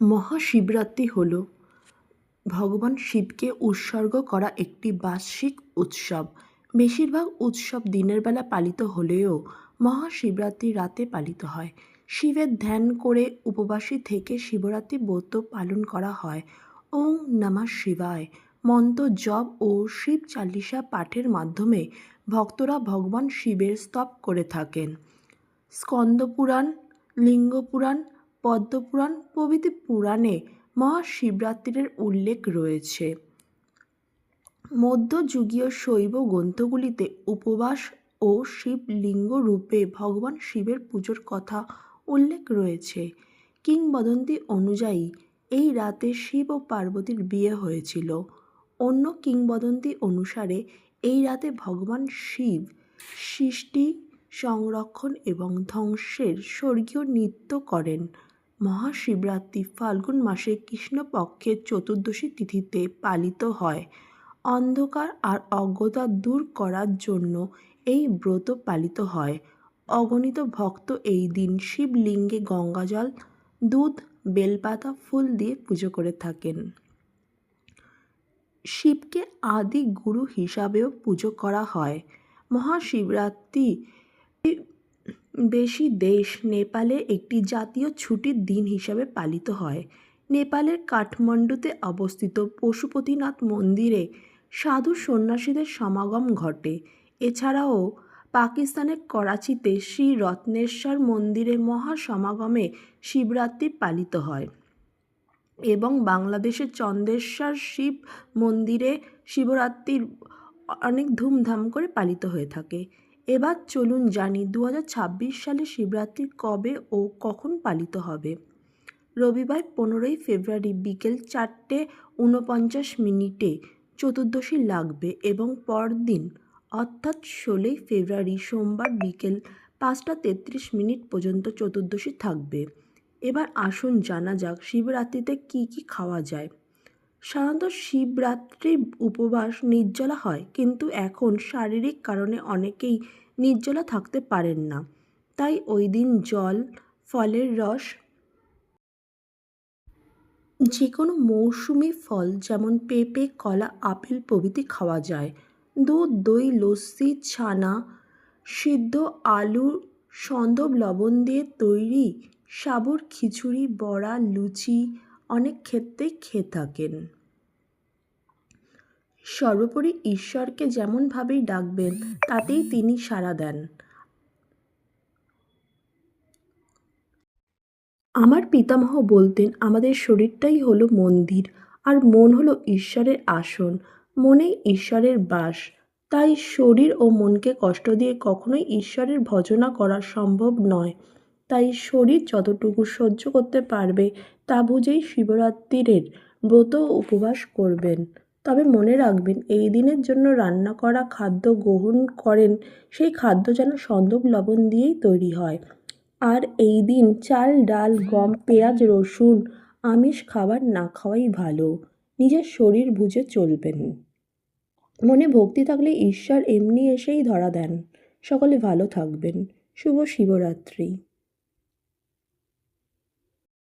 মহাশিবরাত্রি হল। ভগবান শিবকে উৎসর্গ করা একটি বার্ষিক উৎসব। বেশিরভাগ উৎসব দিনের বেলা পালিত হলেও মহাশিবরাত্রি রাতে পালিত হয়। শিবের ধ্যান করে উপবাসী থেকে শিবরাত্রি ব্রত পালন করা হয়। ওম নমঃ শিবায়। মন্ত্র, জপ ও শিব চালিসা পাঠের মাধ্যমে ভক্তরা ভগবান শিবের স্তব করে থাকেন। স্কন্দপুরাণ, লিঙ্গপুরাণ পদ্মপুরাণ প্রভৃতি পুরাণে মহাশিবরাত্রির উল্লেখ রয়েছে। মধ্যযুগীয় শৈব গ্রন্থগুলিতে উপবাস ও শিবলিঙ্গ রূপে ভগবান শিবের পুজোর কথা উল্লেখ রয়েছে। কিংবদন্তি অনুযায়ী, এই রাতে শিব ও পার্বতীর বিয়ে হয়েছিল। অন্য কিংবদন্তি অনুসারে, এই রাতে ভগবান শিব সৃষ্টি, সংরক্ষণ এবং ধ্বংসের স্বর্গীয় নৃত্য করেন। মহাশিবরাত্রি ফাল্গুন মাসে কৃষ্ণপক্ষের চতুর্দশী তিথিতে পালিত হয়। অন্ধকার আর অজ্ঞতা দূর করার জন্য এই ব্রত পালিত হয়। অগণিত ভক্ত এই দিন শিবলিঙ্গে গঙ্গাজল, দুধ, বেলপাতা, ফুল দিয়ে পুজো করে থাকেন। শিবকে আদি গুরু হিসাবেও পুজো করা হয়। মহাশিবরাত্রি বেশি দেশ নেপালে একটি জাতীয় ছুটির দিন হিসাবে পালিত হয়। নেপালের কাঠমান্ডুতে অবস্থিত পশুপতিনাথ মন্দিরে সাধু সন্ন্যাসীদের সমাগম ঘটে। এছাড়াও পাকিস্তানের করাচিতে শ্রী রত্নেশ্বর মন্দিরে মহাসমাগমে শিবরাত্রি পালিত হয় এবং বাংলাদেশের চন্দেশ্বর শিব মন্দিরে শিবরাত্রির অনেক ধুমধাম করে পালিত হয়ে থাকে। এবার চলুন জানি দু হাজার ছাব্বিশ সালে শিবরাত্রি কবে ও কখন পালিত হবে। রবিবার পনেরোই ফেব্রুয়ারি বিকেল চারটে ঊনপঞ্চাশ মিনিটে চতুর্দশী লাগবে এবং পরদিন, অর্থাৎ ষোলোই ফেব্রুয়ারি সোমবার বিকেল পাঁচটা তেত্রিশ মিনিট পর্যন্ত চতুর্দশী থাকবে। এবার আসুন জানা যাক শিবরাত্রিতে কী কী খাওয়া যায়। সাধারণত শিবরাত্রি উপবাস নির্জলা হয়, কিন্তু এখন শারীরিক কারণে অনেকেই নির্জলা থাকতে পারেন না। তাই ওই দিন জল, ফলের রস যে কোনো মৌসুমি ফল যেমন পেঁপে, কলা, আপেল প্রভৃতি খাওয়া যায়। দুধ, দই, লস্যি, ছানা, সিদ্ধ আলু, সন্দব লবণ দিয়ে তৈরি সাবুর, খিচুড়ি, বড়া, লুচি অনেক ক্ষেত্রেই খেয়ে থাকেন। সর্বোপরি ঈশ্বরকে যেমনভাবেই ডাকবেন, তাতেই তিনি সাড়া দেন। আমার পিতামহ বলতেন, আমাদের শরীরটাই হলো মন্দির, আর মন হলো ঈশ্বরের আসন। মনেই ঈশ্বরের বাস। তাই শরীর ও মনকে কষ্ট দিয়ে কখনোই ঈশ্বরের ভজনা করা সম্ভব নয়। তাই শরীর যতটুকু সহ্য করতে পারবে তা বুঝেই শিবরাত্রির ব্রত উপবাস করবেন। তবে মনে রাখবেন, এই দিনের জন্য রান্না করা খাদ্য গ্রহণ করেন, সেই খাদ্য যেন সন্দব লবণ দিয়েই তৈরি হয়। আর এই দিন চাল, ডাল, গম, পেঁয়াজ, রসুন, আমিষ খাবার না খাওয়াই ভালো। নিজের শরীর বুঝে চলবেন। মনে ভক্তি থাকলে ঈশ্বর এমনি এসেই ধরা দেন। সকলে ভালো থাকবেন। শুভ শিবরাত্রি।